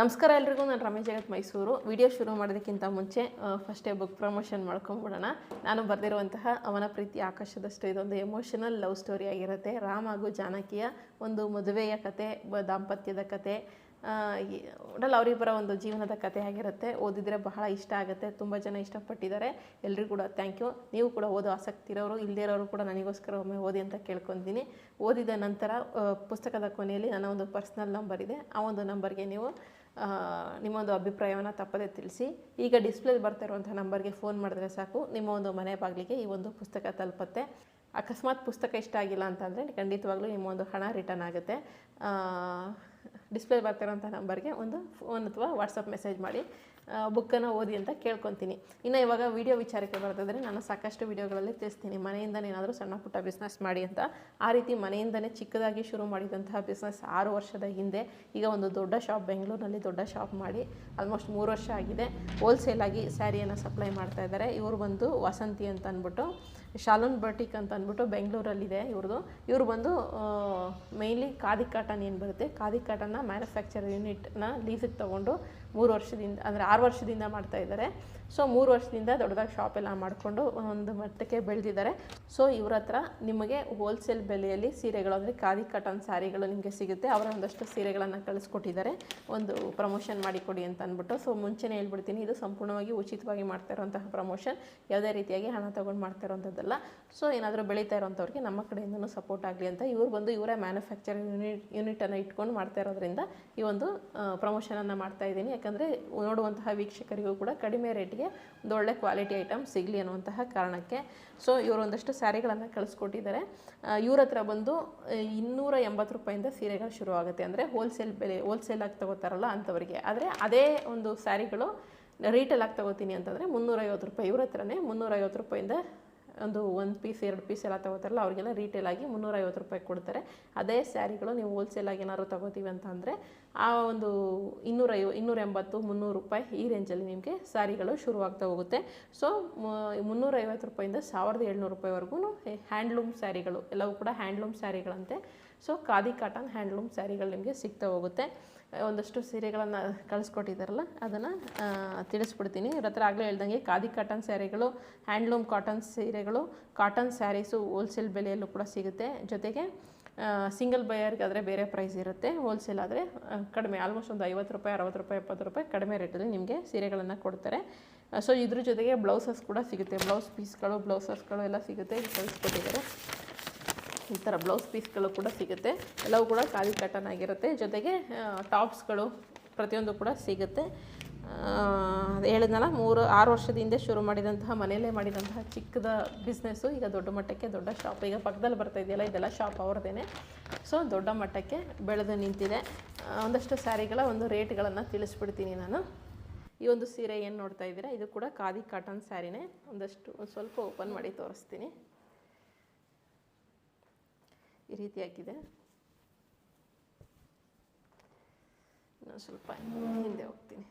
ನಮಸ್ಕಾರ ಎಲ್ರಿಗೂ, ನಾನು ರಮೇಶ್ ಜಗತ್ ಮೈಸೂರು. ವಿಡಿಯೋ ಶುರು ಮಾಡೋದಕ್ಕಿಂತ ಮುಂಚೆ ಫಸ್ಟೇ ಬುಕ್ ಪ್ರಮೋಷನ್ ಮಾಡ್ಕೊಂಬಿಡೋಣ. ನಾನು ಬರೆದಿರುವಂತಹ ಅವನ ಪ್ರೀತಿ ಆಕಾಶದಷ್ಟು ಇದೊಂದು ಎಮೋಷನಲ್ ಲವ್ ಸ್ಟೋರಿ ಆಗಿರುತ್ತೆ. ರಾಮ್ ಹಾಗೂ ಜಾನಕಿಯ ಒಂದು ಮದುವೆಯ ಕತೆ ದಾಂಪತ್ಯದ ಕತೆ ಒಟ್ಟಲ್ಲಿ ಅವರಿಬ್ಬರ ಒಂದು ಜೀವನದ ಕತೆ ಆಗಿರುತ್ತೆ. ಓದಿದರೆ ಬಹಳ ಇಷ್ಟ ಆಗುತ್ತೆ, ತುಂಬ ಜನ ಇಷ್ಟಪಟ್ಟಿದ್ದಾರೆ. ಎಲ್ಲರಿಗೂ ಕೂಡ ಥ್ಯಾಂಕ್ ಯು ನೀವು ಕೂಡ ಓದೋ ಆಸಕ್ತಿ ಇರೋರು ಇಲ್ಲದೇ ಇರೋರು ಕೂಡ ನನಗೋಸ್ಕರ ಒಮ್ಮೆ ಓದಿ ಅಂತ ಕೇಳ್ಕೊತೀನಿ. ಓದಿದ ನಂತರ ಪುಸ್ತಕದ ಕೊನೆಯಲ್ಲಿ ನನ್ನ ಒಂದು ಪರ್ಸ್ನಲ್ ನಂಬರ್ ಇದೆ. ಆ ಒಂದು ನಂಬರ್ಗೆ ನೀವು ನಿಮ್ಮೊಂದು ಅಭಿಪ್ರಾಯವನ್ನು ತಪ್ಪದೇ ತಿಳಿಸಿ. ಈಗ ಡಿಸ್ಪ್ಲೇಲಿ ಬರ್ತಾ ಇರುವಂಥ ನಂಬರ್ಗೆ ಫೋನ್ ಮಾಡಿದ್ರೆ ಸಾಕು. ನಿಮ್ಮ ಒಂದು ಮನೆ ಬಾಗಿಲಿಗೆ ಈ ಒಂದು ಪುಸ್ತಕ ತಲುಪುತ್ತೆ. ಅಕಸ್ಮಾತ್ ಪುಸ್ತಕ ಇಷ್ಟ ಆಗಿಲ್ಲ ಅಂತಂದರೆ ಖಂಡಿತವಾಗ್ಲೂ ನಿಮ್ಮ ಒಂದು ಹಣ ರಿಟರ್ನ್ ಆಗುತ್ತೆ. ಡಿಸ್ಪ್ಲೇ ಬರ್ತಿರೋಂಥ ನಂಬರ್ಗೆ ಒಂದು ಫೋನ್ ಅಥವಾ ವಾಟ್ಸಪ್ ಮೆಸೇಜ್ ಮಾಡಿ. ಬುಕ್ಕನ್ನು ಓದಿ ಅಂತ ಕೇಳ್ಕೊತೀನಿ. ಇನ್ನು ಇವಾಗ ವಿಡಿಯೋ ವಿಚಾರಕ್ಕೆ ಬರ್ತದ್ರೆ ನಾನು ಸಾಕಷ್ಟು ವಿಡಿಯೋಗಳಲ್ಲಿ ತಿಳಿಸ್ತೀನಿ. ಮನೆಯಿಂದನೇ ಏನಾದರೂ ಸಣ್ಣ ಪುಟ್ಟ ಬಿಸ್ನೆಸ್ ಮಾಡಿ ಅಂತ. ಆ ರೀತಿ ಮನೆಯಿಂದನೇ ಚಿಕ್ಕದಾಗಿ ಶುರು ಮಾಡಿದಂತಹ ಬಿಸ್ನೆಸ್ ಆರು ವರ್ಷದ ಹಿಂದೆ ಈಗ ಒಂದು ದೊಡ್ಡ ಶಾಪ್ ಬೆಂಗಳೂರಿನಲ್ಲಿ ದೊಡ್ಡ ಶಾಪ್ ಮಾಡಿ ಆಲ್ಮೋಸ್ಟ್ ಮೂರು ವರ್ಷ ಆಗಿದೆ. ಹೋಲ್ಸೇಲಾಗಿ ಸ್ಯಾರಿಯನ್ನು ಸಪ್ಲೈ ಮಾಡ್ತಾ ಇದ್ದಾರೆ. ಇವರು ಬಂದು ವಸಂತಿ ಅಂತ ಅಂದ್ಬಿಟ್ಟು ಶಾಲೂನ್ ಬರ್ಟಿಕ್ ಅಂತ ಅಂದ್ಬಿಟ್ಟು ಬೆಂಗಳೂರಲ್ಲಿದೆ ಇವ್ರದ್ದು ಇವರು ಬಂದು ಮೇಯ್ನ್ಲಿ ಖಾದಿ ಕಾಟನ್ ಏನು ಬರುತ್ತೆ? ಖಾದಿ ಕಾಟನ್ನ ಮ್ಯಾನುಫ್ಯಾಕ್ಚರ್ ಯೂನಿಟ್ನ ಲೀಸಿಗೆ ತೊಗೊಂಡು ಮೂರು ವರ್ಷದಿಂದ, ಅಂದರೆ ಆರು ವರ್ಷದಿಂದ ಮಾಡ್ತಾ ಇದ್ದಾರೆ. ಸೊ ಮೂರು ವರ್ಷದಿಂದ ದೊಡ್ಡದಾಗಿ ಶಾಪ್ ಎಲ್ಲ ಮಾಡಿಕೊಂಡು ಒಂದು ಮಟ್ಟಕ್ಕೆ ಬೆಳೆದಿದ್ದಾರೆ. ಸೊ ಇವ್ರ ಹತ್ರ ನಿಮಗೆ ಹೋಲ್ಸೇಲ್ ಬೆಲೆಯಲ್ಲಿ ಸೀರೆಗಳು, ಅಂದರೆ ಖಾದಿ ಕಾಟನ್ ಸ್ಯಾರಿಗಳು ನಿಮಗೆ ಸಿಗುತ್ತೆ. ಅವರ ಒಂದಷ್ಟು ಸೀರೆಗಳನ್ನು ಕಳಿಸ್ಕೊಟ್ಟಿದ್ದಾರೆ. ಒಂದು ಪ್ರಮೋಷನ್ ಮಾಡಿಕೊಡಿ ಅಂತ ಅಂದ್ಬಿಟ್ಟು. ಸೊ ಮುಂಚೆನೇ ಹೇಳ್ಬಿಡ್ತೀನಿ, ಇದು ಸಂಪೂರ್ಣವಾಗಿ ಉಚಿತವಾಗಿ ಮಾಡ್ತಾ ಇರುವಂತಹ ಪ್ರಮೋಷನ್ ಯಾವುದೇ ರೀತಿಯಾಗಿ ಹಣ ತೊಗೊಂಡು ಮಾಡ್ತಾ ಇರೋಂಥದ್ದಲ್ಲ ಸೊ ಏನಾದರೂ ಬೆಳೀತಾ ಇರೋಂಥವ್ರಿಗೆ ನಮ್ಮ ಕಡೆಯಿಂದನೂ ಸಪೋರ್ಟ್ ಆಗಲಿ ಅಂತ ಇವ್ರು ಬಂದು ಇವರೇ ಮ್ಯಾನುಫ್ಯಾಕ್ಚರಿಂಗ್ ಯೂನಿಟ್ ಯೂನಿಟನ್ನು ಇಟ್ಕೊಂಡು ಮಾಡ್ತಾ ಇರೋದ್ರಿಂದ ಈ ಒಂದು ಪ್ರಮೋಷನನ್ನು ಮಾಡ್ತಾ ಇದ್ದೀನಿ. ಯಾಕಂದರೆ ನೋಡುವಂತಹ ವೀಕ್ಷಕರಿಗೂ ಕೂಡ ಕಡಿಮೆ ರೇಟ್ಗೆ ಒಂದು ಒಳ್ಳೆ ಕ್ವಾಲಿಟಿ ಐಟಮ್ ಸಿಗಲಿ ಅನ್ನುವಂತಹ ಕಾರಣಕ್ಕೆ. ಸೊ ಇವರು ಒಂದಷ್ಟು ಸ್ಯಾರಿಗಳನ್ನು ಕಳಿಸ್ಕೊಟ್ಟಿದ್ದಾರೆ. ಇವ್ರ ಹತ್ರ ಬಂದು ಇನ್ನೂರ ಎಂಬತ್ತು ರೂಪಾಯಿಂದ ಸೀರೆಗಳು ಶುರು ಆಗುತ್ತೆ. ಅಂದರೆ ಹೋಲ್ಸೇಲ್ ಬೆಲೆ ಹೋಲ್ಸೇಲಾಗಿ ತಗೋತಾರಲ್ಲ ಅಂಥವರಿಗೆ ಆದರೆ ಅದೇ ಒಂದು ಸ್ಯಾರಿಗಳು ರೀಟೇಲಾಗಿ ತಗೋತೀನಿ ಅಂತಂದರೆ ಮುನ್ನೂರೈವತ್ತು ರೂಪಾಯಿ. ಇವ್ರ ಹತ್ರನೇ ಮುನ್ನೂರೈವತ್ತು ರೂಪಾಯಿಂದ ಒಂದು ಒಂದು ಪೀಸ್ ಎರಡು ಪೀಸ್ ಎಲ್ಲ ತಗೋತಾರಲ್ಲ, ಅವರಿಗೆಲ್ಲ ರೀಟೇಲಾಗಿ ಮುನ್ನೂರೈವತ್ತು ರೂಪಾಯಿ ಕೊಡ್ತಾರೆ. ಅದೇ ಸ್ಯಾರಿಗಳು ನೀವು ಹೋಲ್ಸೇಲಾಗಿ ಏನಾದ್ರು ತಗೋತೀವಿ ಅಂತ ಅಂದರೆ ಆ ಒಂದು ಇನ್ನೂರೈವ ಇನ್ನೂರ ಎಂಬತ್ತು ಮುನ್ನೂರು ರೂಪಾಯಿ ಈ ರೇಂಜಲ್ಲಿ ನಿಮಗೆ ಸ್ಯಾರಿಗಳು ಶುರುವಾಗ್ತಾ ಹೋಗುತ್ತೆ. ಸೊ ಮುನ್ನೂರೈವತ್ತು ರೂಪಾಯಿಂದ ಸಾವಿರದ ಏಳ್ನೂರು ರೂಪಾಯಿವರೆಗೂ ಹ್ಯಾಂಡ್ಲೂಮ್ ಸ್ಯಾರಿಗಳು, ಎಲ್ಲವೂ ಕೂಡ ಹ್ಯಾಂಡ್ಲೂಮ್ ಸ್ಯಾರಿಗಳಂತೆ ಸೊ ಖಾದಿ ಕಾಟನ್ ಹ್ಯಾಂಡ್ಲೂಮ್ ಸ್ಯಾರಿಗಳು ನಿಮಗೆ ಸಿಗ್ತಾ ಹೋಗುತ್ತೆ. ಒಂದಷ್ಟು ಸೀರೆಗಳನ್ನು ಕಳಿಸ್ಕೊಟ್ಟಿದ್ದಾರಲ್ಲ, ಅದನ್ನು ತಿಳಿಸ್ಬಿಡ್ತೀನಿ. ಇವ್ರ ಹತ್ರ ಆಗಲೇ ಹೇಳ್ದಂಗೆ ಖಾದಿ ಕಾಟನ್ ಸ್ಯಾರಿಗಳು, ಹ್ಯಾಂಡ್ಲೂಮ್ ಕಾಟನ್ ಸೀರೆಗಳು, ಕಾಟನ್ ಸ್ಯಾರೀಸು ಹೋಲ್ಸೇಲ್ ಬೆಲೆಯಲ್ಲೂ ಕೂಡ ಸಿಗುತ್ತೆ. ಜೊತೆಗೆ ಸಿಂಗಲ್ ಬಯರ್ಗಾದರೆ ಬೇರೆ ಪ್ರೈಸ್ ಇರುತ್ತೆ. ಹೋಲ್ಸೇಲ್ ಆದರೆ ಕಡಿಮೆ, ಆಲ್ಮೋಸ್ಟ್ ಒಂದು ಐವತ್ತು ರೂಪಾಯಿ, ಅರವತ್ತು ರೂಪಾಯಿ, ಎಪ್ಪತ್ತು ರೂಪಾಯಿ ಕಡಿಮೆ ರೇಟಲ್ಲಿ ನಿಮಗೆ ಸೀರೆಗಳನ್ನು ಕೊಡ್ತಾರೆ. ಸೊ, ಇದ್ರ ಜೊತೆಗೆ ಬ್ಲೌಸಸ್ ಕೂಡ ಸಿಗುತ್ತೆ. ಬ್ಲೌಸ್ ಪೀಸ್ಗಳು, ಬ್ಲೌಸಸ್ಗಳು ಎಲ್ಲ ಸಿಗುತ್ತೆ. ಕಳಿಸ್ಕೊಟ್ಟಿದ್ದಾರೆ. ಈ ಥರ ಬ್ಲೌಸ್ ಪೀಸ್ಗಳು ಕೂಡ ಸಿಗುತ್ತೆ. ಎಲ್ಲವೂ ಕೂಡ ಖಾಲಿ ಕಾಟನ್ ಆಗಿರುತ್ತೆ. ಜೊತೆಗೆ ಟಾಪ್ಸ್ಗಳು ಪ್ರತಿಯೊಂದು ಕೂಡ ಸಿಗುತ್ತೆ. ಅದು ಹೇಳಿದ್ನಲ್ಲ, ಮೂರು, ಆರು ವರ್ಷದ ಹಿಂದೆ ಶುರು ಮಾಡಿದಂತಹ, ಮನೆಯಲ್ಲೇ ಮಾಡಿದಂತಹ ಚಿಕ್ಕದ ಬಿಸ್ನೆಸ್ಸು ಈಗ ದೊಡ್ಡ ಮಟ್ಟಕ್ಕೆ ದೊಡ್ಡ ಶಾಪ್ ಈಗ ಪಕ್ಕದಲ್ಲಿ ಬರ್ತಾ ಇದೆಯಲ್ಲ, ಇದೆಲ್ಲ ಶಾಪ್ ಅವ್ರದ್ದೇನೆ ಸೊ ದೊಡ್ಡ ಮಟ್ಟಕ್ಕೆ ಬೆಳೆದು ನಿಂತಿದೆ. ಒಂದಷ್ಟು ಸ್ಯಾರಿಗಳ ಒಂದು ರೇಟ್ಗಳನ್ನು ತಿಳಿಸ್ಬಿಡ್ತೀನಿ ನಾನು. ಈ ಒಂದು ಸೀರೆ ಏನು ನೋಡ್ತಾ ಇದ್ದೀರಾ? ಇದು ಕೂಡ ಖಾದಿ ಕಾಟನ್ ಸ್ಯಾರಿನೇ. ಒಂದಷ್ಟು, ಒಂದು ಸ್ವಲ್ಪ ಓಪನ್ ಮಾಡಿ ತೋರಿಸ್ತೀನಿ. ಈ ರೀತಿಯಾಗಿದೆ. ಇನ್ನೊಂದು ಸ್ವಲ್ಪ ಹಿಂದೆ ಹೋಗ್ತೀನಿ.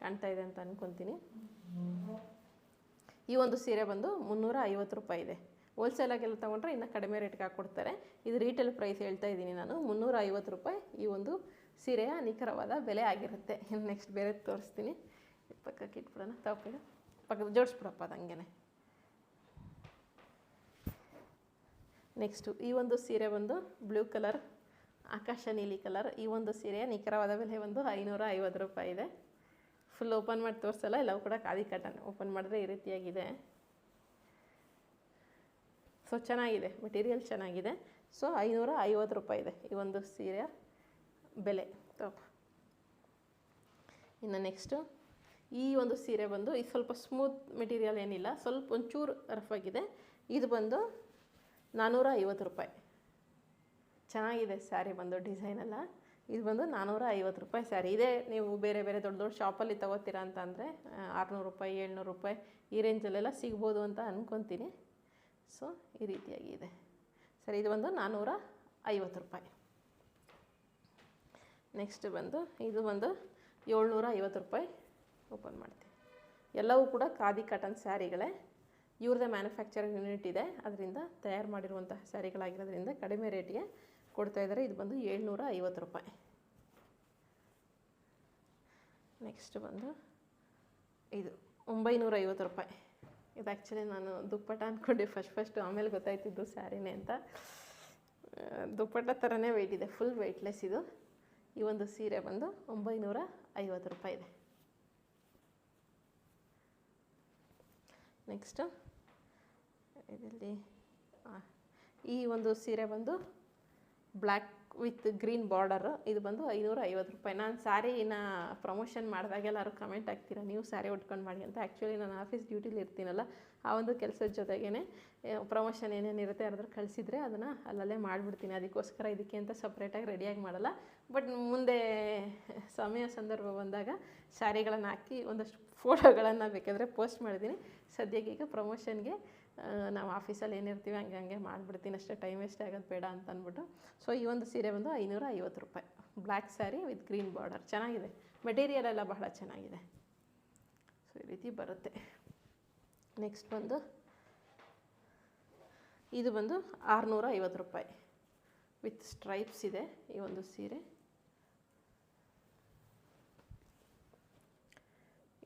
ಕಾಣ್ತಾ ಇದೆ ಅಂತ ಅನ್ಕೊತೀನಿ. ಈ ಒಂದು ಸೀರೆ ಬಂದು ಮುನ್ನೂರ ಐವತ್ತು ರೂಪಾಯಿ ಇದೆ. ಹೋಲ್ಸೇಲಾಗೆಲ್ಲ ತೊಗೊಂಡ್ರೆ ಇನ್ನು ಕಡಿಮೆ ರೇಟ್ಗೆ ಹಾಕ್ಕೊಡ್ತಾರೆ ಇದು ರೀಟೇಲ್ ಪ್ರೈಸ್ ಹೇಳ್ತಾ ಇದ್ದೀನಿ ನಾನು. ಮುನ್ನೂರ ಐವತ್ತು ರೂಪಾಯಿ ಈ ಒಂದು ಸೀರೆಯ ನಿಖರವಾದ ಬೆಲೆ ಆಗಿರುತ್ತೆ. ಇನ್ನು ನೆಕ್ಸ್ಟ್ ಬೇರೆ ತೋರಿಸ್ತೀನಿ. ಪಕ್ಕಕ್ಕೆ ಇಟ್ಬಿಡೋಣ ತಪ್ಪಿಡ ಪಕ್ಕದ ಜೋಡಿಸ್ಬಿಡಪ್ಪ ಅದು ಹಂಗೇನೆ ನೆಕ್ಸ್ಟು ಈ ಒಂದು ಸೀರೆ ಬಂದು ಬ್ಲೂ ಕಲರ್ ಆಕಾಶ ನೀಲಿ ಕಲರ್ ಈ ಒಂದು ಸೀರೆಯ ನಿಖರವಾದ ಬೆಲೆ ಒಂದು ಐನೂರ ಐವತ್ತು ರೂಪಾಯಿ ಇದೆ. ಫುಲ್ ಓಪನ್ ಮಾಡಿ ತೋರಿಸಲ್ಲ, ಎಲ್ಲವೂ ಕೂಡ ಖಾದಿ ಕಾಟನ್ ಓಪನ್ ಮಾಡಿದ್ರೆ ಈ ರೀತಿಯಾಗಿದೆ. ಸೊ ಚೆನ್ನಾಗಿದೆ ಮೆಟೀರಿಯಲ್ ಚೆನ್ನಾಗಿದೆ. ಸೊ ಐನೂರ ಐವತ್ತು ರೂಪಾಯಿ ಇದೆ ಈ ಒಂದು ಸೀರೆಯ ಬೆಲೆ. ತಪ್ಪ ಇನ್ನು ನೆಕ್ಸ್ಟು ಈ ಒಂದು ಸೀರೆ ಬಂದು ಇದು ಸ್ವಲ್ಪ ಸ್ಮೂತ್ ಮೆಟೀರಿಯಲ್ ಏನಿಲ್ಲ, ಸ್ವಲ್ಪ ಒಂಚೂರು ರಫ್ ಆಗಿದೆ. ಇದು ಬಂದು ನಾನ್ನೂರ ಐವತ್ತು ರೂಪಾಯಿ. ಚೆನ್ನಾಗಿದೆ ಸ್ಯಾರಿ ಬಂದು ಡಿಸೈನೆಲ್ಲ ಇದು ಬಂದು ನಾನ್ನೂರ ಐವತ್ತು ರೂಪಾಯಿ ಸ್ಯಾರಿ. ಇದೇ ನೀವು ಬೇರೆ ಬೇರೆ ದೊಡ್ಡ ದೊಡ್ಡ ಶಾಪಲ್ಲಿ ತೊಗೋತೀರಾ ಅಂತ ಅಂದರೆ ಆರುನೂರು ರೂಪಾಯಿ, ಏಳ್ನೂರು ರೂಪಾಯಿ ಈ ರೇಂಜಲ್ಲೆಲ್ಲ ಸಿಗ್ಬೋದು ಅಂತ ಅಂದ್ಕೊತೀನಿ ಸೊ ಈ ರೀತಿಯಾಗಿದೆ. ಸರಿ, ಇದು ಬಂದು ನಾನ್ನೂರ ಐವತ್ತು ರೂಪಾಯಿ. ನೆಕ್ಸ್ಟ್ ಬಂದು, ಇದು ಬಂದು ಏಳ್ನೂರ ರೂಪಾಯಿ ಓಪನ್ ಮಾಡ್ತೀನಿ. ಎಲ್ಲವೂ ಕೂಡ ಖಾದಿ ಕಾಟನ್ ಸ್ಯಾರಿಗಳೇ. ಇವ್ರದ್ದೇ ಮ್ಯಾನುಫ್ಯಾಕ್ಚರಿಂಗ್ ಯೂನಿಟ್ ಇದೆ. ಅದರಿಂದ ತಯಾರು ಮಾಡಿರುವಂತಹ ಸ್ಯಾರಿಗಳಾಗಿರೋದ್ರಿಂದ ಕಡಿಮೆ ರೇಟಿಗೆ ಕೊಡ್ತಾ ಇದ್ದಾರೆ. ಇದು ಬಂದು ಏಳ್ನೂರ ಐವತ್ತು ರೂಪಾಯಿ. ನೆಕ್ಸ್ಟ್ ಬಂದು ಇದು ಒಂಬೈನೂರ ಐವತ್ತು ರೂಪಾಯಿ. ಇದು ಆ್ಯಕ್ಚುಲಿ ನಾನು ದುಪ್ಪಟ್ಟ ಅಂದ್ಕೊಂಡೆ ಫಸ್ಟ್ ಫಸ್ಟು ಆಮೇಲೆ ಗೊತ್ತಾಯ್ತಿದ್ದು ಸ್ಯಾರಿನೇ ಅಂತ. ದುಪ್ಪಟ್ಟ ದುಪ್ಪಟ ಥರನೇ ವೆಯ್ಟ್ ಇದೆ. ಫುಲ್ ವೆಯ್ಟ್ಲೆಸ್ ಇದು. ಈ ಒಂದು ಸೀರೆ ಬಂದು ಒಂಬೈನೂರ ಐವತ್ತು ರೂಪಾಯಿ ಇದೆ. ನೆಕ್ಸ್ಟು ಇದರಲ್ಲಿ ಈ ಒಂದು ಸೀರೆ ಬಂದು ಬ್ಲ್ಯಾಕ್ ವಿತ್ ಗ್ರೀನ್ ಬಾರ್ಡರ್. ಇದು ಬಂದು ಐನೂರ ಐವತ್ತು ರೂಪಾಯಿ. ನಾನು ಸ್ಯಾರಿನ ಪ್ರಮೋಷನ್ ಮಾಡಿದಾಗ ಎಲ್ಲರೂ ಕಮೆಂಟ್ ಹಾಕ್ತೀರಾ, ನೀವು ಸ್ಯಾರಿ ಉಟ್ಕೊಂಡು ಮಾಡಿ ಅಂತ. ಆ್ಯಕ್ಚುಲಿ ನಾನು ಆಫೀಸ್ ಡ್ಯೂಟಿಲಿ ಇರ್ತೀನಲ್ಲ, ಆ ಒಂದು ಕೆಲಸದ ಜೊತೆಗೇ ಪ್ರಮೋಷನ್ ಏನೇನಿರುತ್ತೆ ಅದ್ರ ಕಳಿಸಿದ್ರೆ ಅದನ್ನು ಅಲ್ಲಲ್ಲೇ ಮಾಡಿಬಿಡ್ತೀನಿ. ಅದಕ್ಕೋಸ್ಕರ ಇದಕ್ಕೆ ಅಂತ ಸಪ್ರೇಟಾಗಿ ರೆಡಿಯಾಗಿ ಮಾಡಲ್ಲ. ಬಟ್ ಮುಂದೆ ಸಮಯ, ಸಂದರ್ಭ ಬಂದಾಗ ಸ್ಯಾರಿಗಳನ್ನು ಹಾಕಿ ಒಂದಷ್ಟು ಫೋಟೋಗಳನ್ನು ಬೇಕಾದರೆ ಪೋಸ್ಟ್ ಮಾಡಿದ್ದೀನಿ. ಸದ್ಯಕ್ಕೆ ಈಗ ಪ್ರಮೋಷನ್ಗೆ ನಾವು ಆಫೀಸಲ್ಲಿ ಏನಿರ್ತೀವಿ, ಹಂಗೆ ಹಂಗೆ ಮಾಡಿಬಿಡ್ತೀನಿ. ಅಷ್ಟೇ ಟೈಮ್ ವೇಸ್ಟ್ ಆಗೋದು ಬೇಡ ಅಂತ ಅಂದ್ಬಿಟ್ಟು ಸೊ ಈ ಒಂದು ಸೀರೆ ಬಂದು ಐನೂರ ಐವತ್ತು ರೂಪಾಯಿ. Black saree with green border ಚೆನ್ನಾಗಿದೆ. ಮೆಟೀರಿಯಲ್ ಎಲ್ಲ ಬಹಳ ಚೆನ್ನಾಗಿದೆ. ಸೊ ಈ ರೀತಿ ಬರುತ್ತೆ. ನೆಕ್ಸ್ಟ್ ಬಂದು, ಇದು ಬಂದು ಆರುನೂರ ರೂಪಾಯಿ. ವಿತ್ ಸ್ಟ್ರೈಪ್ಸ್ ಇದೆ ಈ ಒಂದು ಸೀರೆ.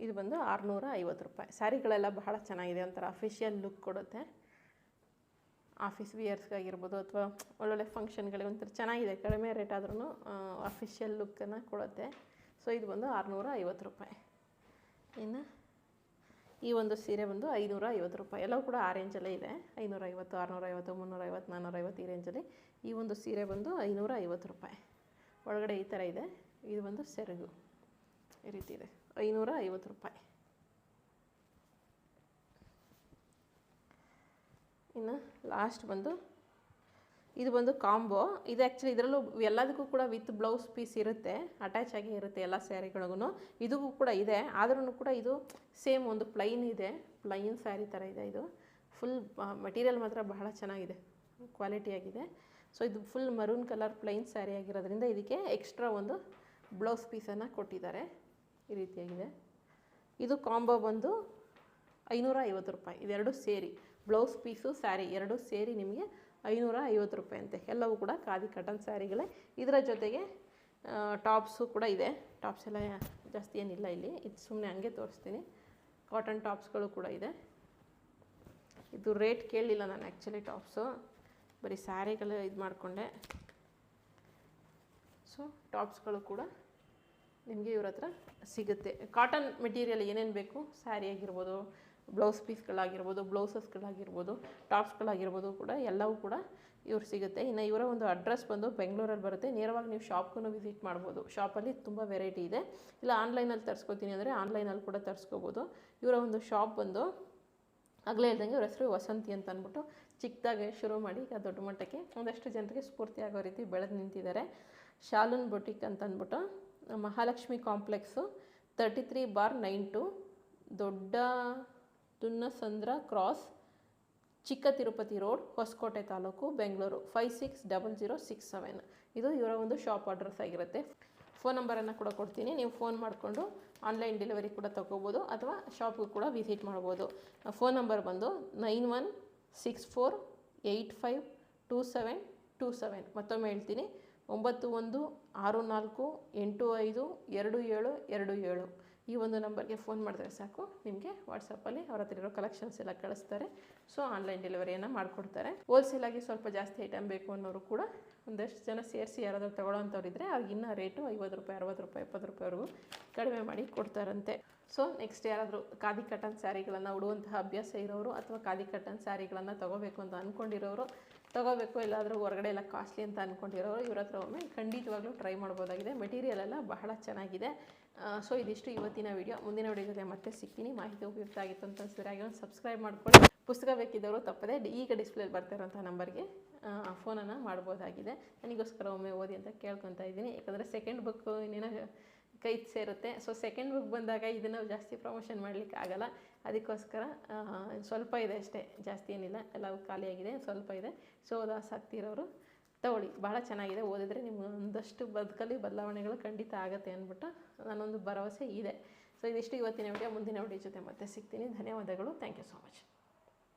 ಇದು ಬಂದು ಆರುನೂರ ಐವತ್ತು ರೂಪಾಯಿ. ಸ್ಯಾರಿಗಳೆಲ್ಲ ಬಹಳ ಚೆನ್ನಾಗಿದೆ, ಒಂಥರ ಅಫಿಷಿಯಲ್ ಲುಕ್ ಕೊಡುತ್ತೆ. ಆಫೀಸ್ ವಿಯರ್ಸ್ಗಾಗಿರ್ಬೋದು ಅಥವಾ ಒಳ್ಳೊಳ್ಳೆ ಫಂಕ್ಷನ್ಗಳಿಗೆ ಒಂಥರ ಚೆನ್ನಾಗಿದೆ, ಕಡಿಮೆ ರೇಟ್ ಆದ್ರೂ ಅಫಿಷಿಯಲ್ ಲುಕ್ಕನ್ನು ಕೊಡುತ್ತೆ. ಸೊ ಇದು ಬಂದು ಆರುನೂರ ಐವತ್ತು ರೂಪಾಯಿ. ಇನ್ನು ಈ ಒಂದು ಸೀರೆ ಬಂದು ಐನೂರ ಐವತ್ತು ರೂಪಾಯಿ. ಎಲ್ಲವೂ ಕೂಡ ಆ ರೇಂಜಲ್ಲೇ ಇದೆ. ಐನೂರ ಐವತ್ತು, ಆರುನೂರ ಐವತ್ತು, ಮುನ್ನೂರ ಐವತ್ತು, ನಾನ್ನೂರ ಐವತ್ತು ಈ ರೇಂಜಲ್ಲಿ ಈ ಒಂದು ಸೀರೆ ಬಂದು ಐನೂರ ಐವತ್ತು ರೂಪಾಯಿ. ಒಳಗಡೆ ಈ ಥರ ಇದೆ. ಇದು ಬಂದು ಸೆರಗು. ಈ ರೀತಿ ಇದೆ. ಐನೂರ ಐವತ್ತು ರೂಪಾಯಿ. ಇನ್ನು ಲಾಸ್ಟ್ ಬಂದು, ಇದು ಬಂದು ಕಾಂಬೋ. ಇದು ಆ್ಯಕ್ಚುಲಿ ಇದರಲ್ಲೂ ಎಲ್ಲದಕ್ಕೂ ಕೂಡ ವಿತ್ ಬ್ಲೌಸ್ ಪೀಸ್ ಇರುತ್ತೆ ಅಟ್ಯಾಚ್ ಆಗಿ ಇರುತ್ತೆ ಎಲ್ಲ ಸ್ಯಾರಿಗಳಿಗೂ ಇದಕ್ಕೂ ಕೂಡ ಇದೆ ಆದ್ರೂ ಕೂಡ ಇದು ಸೇಮ್ ಒಂದು ಪ್ಲೈನ್ ಇದೆ. ಪ್ಲೈನ್ ಸ್ಯಾರಿ ಥರ ಇದೆ ಇದು. ಫುಲ್ ಮಟೀರಿಯಲ್ ಮಾತ್ರ ಬಹಳ ಚೆನ್ನಾಗಿದೆ. ಕ್ವಾಲಿಟಿಯಾಗಿದೆ ಸೊ ಇದು full maroon colour plain saree ಆಗಿರೋದ್ರಿಂದ ಇದಕ್ಕೆ ಎಕ್ಸ್ಟ್ರಾ ಒಂದು ಬ್ಲೌಸ್ ಪೀಸನ್ನು ಕೊಟ್ಟಿದ್ದಾರೆ. ಈ ರೀತಿಯಾಗಿದೆ. ಇದು ಕಾಂಬೋ ಬಂದು ಐನೂರ ಐವತ್ತು ರೂಪಾಯಿ. ಇದೆರಡು ಸೇರಿ, ಬ್ಲೌಸ್ ಪೀಸು, ಸ್ಯಾರಿ, ಎರಡು ಸೇರಿ ನಿಮಗೆ ಐನೂರ ಐವತ್ತು ರೂಪಾಯಿ ಅಂತೆ. ಎಲ್ಲವೂ ಕೂಡ ಖಾದಿ ಕಾಟನ್ ಸ್ಯಾರಿಗಳೇ. ಇದರ ಜೊತೆಗೆ ಟಾಪ್ಸು ಕೂಡ ಇದೆ. ಟಾಪ್ಸ್ ಎಲ್ಲ ಜಾಸ್ತಿ ಏನಿಲ್ಲ ಇಲ್ಲಿ. ಇದು ಸುಮ್ಮನೆ ಹಂಗೆ ತೋರಿಸ್ತೀನಿ. ಕಾಟನ್ ಟಾಪ್ಸ್ಗಳು ಕೂಡ ಇದೆ. ಇದು ರೇಟ್ ಕೇಳಲಿಲ್ಲ ನಾನು ಆ್ಯಕ್ಚುಲಿ ಟಾಪ್ಸು. ಬರೀ ಸ್ಯಾರಿಗಳು ಇದು ಮಾಡಿಕೊಂಡೆ. ಸೊ, ಟಾಪ್ಸ್ಗಳು ಕೂಡ ನಿಮಗೆ ಇವ್ರ ಹತ್ರ ಸಿಗುತ್ತೆ. ಕಾಟನ್ ಮೆಟೀರಿಯಲ್ ಏನೇನು ಬೇಕು? ಸ್ಯಾರಿ ಆಗಿರ್ಬೋದು ಬ್ಲೌಸ್ ಪೀಸ್ಗಳಾಗಿರ್ಬೋದು ಬ್ಲೌಸಸ್ಗಳಾಗಿರ್ಬೋದು ಟಾಪ್ಸ್ಗಳಾಗಿರ್ಬೋದು ಕೂಡ ಎಲ್ಲವೂ ಕೂಡ ಇವ್ರು ಸಿಗುತ್ತೆ. ಇನ್ನು ಇವರ ಒಂದು ಅಡ್ರೆಸ್ ಬಂದು ಬೆಂಗಳೂರಲ್ಲಿ ಬರುತ್ತೆ. ನೇರವಾಗಿ ನೀವು ಶಾಪ್ಗೂ ವಿಸಿಟ್ ಮಾಡ್ಬೋದು. ಶಾಪಲ್ಲಿ ತುಂಬ ವೆರೈಟಿ ಇದೆ. ಇಲ್ಲ ಆನ್ಲೈನಲ್ಲಿ ತರಿಸ್ಕೊತೀನಿ ಅಂದರೆ ಆನ್ಲೈನಲ್ಲಿ ಕೂಡ ತರಿಸ್ಕೋಬೋದು. ಇವರ ಒಂದು ಶಾಪ್ ಬಂದು ಆಗಲೇ ಹೇಳ್ದಂಗೆ ಅವ್ರ ಹೆಸರು ವಸಂತಿ ಅಂತ ಅಂದ್ಬಿಟ್ಟು ಚಿಕ್ಕದಾಗೆ ಶುರು ಮಾಡಿ ಈಗ ದೊಡ್ಡ ಮಟ್ಟಕ್ಕೆ ಒಂದಷ್ಟು ಜನರಿಗೆ ಸ್ಫೂರ್ತಿ ಆಗೋ ರೀತಿ ಬೆಳೆದು ನಿಂತಿದ್ದಾರೆ. ಶಾಲೂನ್ ಬೊಟಿಕ್ ಅಂತ ಅಂದ್ಬಿಟ್ಟು Mahalakshmi complex thirty three bar nine two Dodda Dunnasandra cross Chikka Tirupati road, Hosakote taluk, Bengaluru five six double zero six seven ಇದು ಇವರ ಒಂದು ಶಾಪ್ ಅಡ್ರೆಸ್ ಆಗಿರುತ್ತೆ. ಫೋನ್ ನಂಬರನ್ನು ಕೂಡ ಕೊಡ್ತೀನಿ. ನೀವು ಫೋನ್ ಮಾಡಿಕೊಂಡು ಆನ್ಲೈನ್ ಡೆಲಿವರಿ ಕೂಡ ತೊಗೋಬೋದು ಅಥವಾ ಶಾಪ್ಗೂ ಕೂಡ ವಿಸಿಟ್ ಮಾಡ್ಬೋದು. ಫೋನ್ ನಂಬರ್ ಬಂದು nine one six four eight five two seven two seven ಮತ್ತೊಮ್ಮೆ ಹೇಳ್ತೀನಿ. ಒಂಬತ್ತು ಒಂದು ಆರು ನಾಲ್ಕು ಎಂಟು ಐದು ಎರಡು ಏಳು ಎರಡು ಏಳು. ಈ ಒಂದು ನಂಬರ್ಗೆ ಫೋನ್ ಮಾಡಿದ್ರೆ ಸಾಕು. ನಿಮಗೆ ವಾಟ್ಸಪ್ಪಲ್ಲಿ ಅವ್ರ ಹತ್ರ ಇರೋ ಕಲೆಕ್ಷನ್ಸ್ ಎಲ್ಲ ಕಳಿಸ್ತಾರೆ. ಸೊ ಆನ್ಲೈನ್ ಡೆಲಿವರಿಯನ್ನು ಮಾಡಿಕೊಡ್ತಾರೆ. ಹೋಲ್ಸೇಲಾಗಿ ಸ್ವಲ್ಪ ಜಾಸ್ತಿ ಐಟಮ್ ಬೇಕು ಅನ್ನೋರು ಕೂಡ ಒಂದಷ್ಟು ಜನ ಸೇರಿಸಿ ಯಾರಾದರೂ ತಗೊಳ್ಳೋಂಥವ್ರು ಇದ್ದರೆ ಅವ್ರಿಗೆ ಇನ್ನೂ ರೇಟು ಐವತ್ತು ರೂಪಾಯಿ, ಅರವತ್ತು ರೂಪಾಯಿ, ಎಪ್ಪತ್ತು ರೂಪಾಯಿವರೆಗೂ ಕಡಿಮೆ ಮಾಡಿ ಕೊಡ್ತಾರಂತೆ. ಸೊ ನೆಕ್ಸ್ಟ್ ಯಾರಾದರೂ ಖಾದಿ ಕಟನ್ ಸ್ಯಾರಿಗಳನ್ನು ಉಡುವಂತಹ ಅಭ್ಯಾಸ ಇರೋರು ಅಥವಾ ಖಾದಿ ಕಟನ್ ಸ್ಯಾರಿಗಳನ್ನು ತೊಗೋಬೇಕು ಅಂತ ಅಂದ್ಕೊಂಡಿರೋರು ತೊಗೋಬೇಕು ಎಲ್ಲಾದರೂ ಹೊರಗಡೆ ಎಲ್ಲ ಕಾಸ್ಟ್ಲಿ ಅಂತ ಅಂದ್ಕೊಂಡಿರೋರು ಇವ್ರ ಹತ್ರ ಒಮ್ಮೆ ಖಂಡಿತವಾಗ್ಲೂ ಟ್ರೈ ಮಾಡ್ಬೋದಾಗಿದೆ. ಮೆಟೀರಿಯಲ್ ಎಲ್ಲ ಬಹಳ ಚೆನ್ನಾಗಿದೆ. ಸೊ ಇದಿಷ್ಟು ಇವತ್ತಿನ ವಿಡಿಯೋ ಮುಂದಿನ ವಿಡಿಯೋ ಜೊತೆ ಮತ್ತೆ ಸಿಗ್ತೀನಿ. ಮಾಹಿತಿ ಉಪಯುಕ್ತ ಆಗಿತ್ತು ಅಂತ ಅನ್ಸಿದ್ರೆ ಹಾಗೆ ಒಂದು ಸಬ್ಸ್ಕ್ರೈಬ್ ಮಾಡ್ಕೊಳ್ಳಿ. ಪುಸ್ತಕ ಬೇಕಿದ್ದವರು ತಪ್ಪದೆ ಈಗ ಡಿಸ್ಪ್ಲೇಲಿ ಬರ್ತಾ ಇರೋಂಥ ನಂಬರ್ಗೆ ಫೋನನ್ನು ಮಾಡ್ಬೋದಾಗಿದೆ. ನನಗೋಸ್ಕರ ಒಮ್ಮೆ ಓದಿ ಅಂತ ಕೇಳ್ಕೊತಾ ಇದ್ದೀನಿ. ಯಾಕಂದರೆ ಸೆಕೆಂಡ್ ಬುಕ್ ಇನ್ನೇನೋ ಕೈ ಸೇರುತ್ತೆ. ಸೊ ಸೆಕೆಂಡ್ ಬುಕ್ ಬಂದಾಗ ಇದನ್ನು ಜಾಸ್ತಿ ಪ್ರಮೋಷನ್ ಮಾಡಲಿಕ್ಕೆ ಆಗಲ್ಲ. ಅದಕ್ಕೋಸ್ಕರ ಸ್ವಲ್ಪ ಇದೆ ಅಷ್ಟೇ. ಜಾಸ್ತಿ ಏನಿಲ್ಲ. ಎಲ್ಲವೂ ಖಾಲಿಯಾಗಿದೆ ಸ್ವಲ್ಪ ಇದೆ. ಸೊ ಅದು ಆಸಕ್ತಿ ಇರೋರು ತಗೊಳ್ಳಿ. ಭಾಳ ಚೆನ್ನಾಗಿದೆ. ಓದಿದ್ರೆ ನಿಮ್ಗೆ ಒಂದಷ್ಟು ಬದುಕಲ್ಲಿ ಬದಲಾವಣೆಗಳು ಖಂಡಿತ ಆಗುತ್ತೆ ಅಂದ್ಬಿಟ್ಟು ನನ್ನೊಂದು ಭರವಸೆ ಇದೆ. ಸೊ ಇದಿಷ್ಟು ಇವತ್ತಿನ ವಿಡಿಯೋ ಮುಂದಿನ ವಿಡಿಯೋ ಜೊತೆ ಮತ್ತೆ ಸಿಗ್ತೀನಿ. ಧನ್ಯವಾದಗಳು. Thank you so much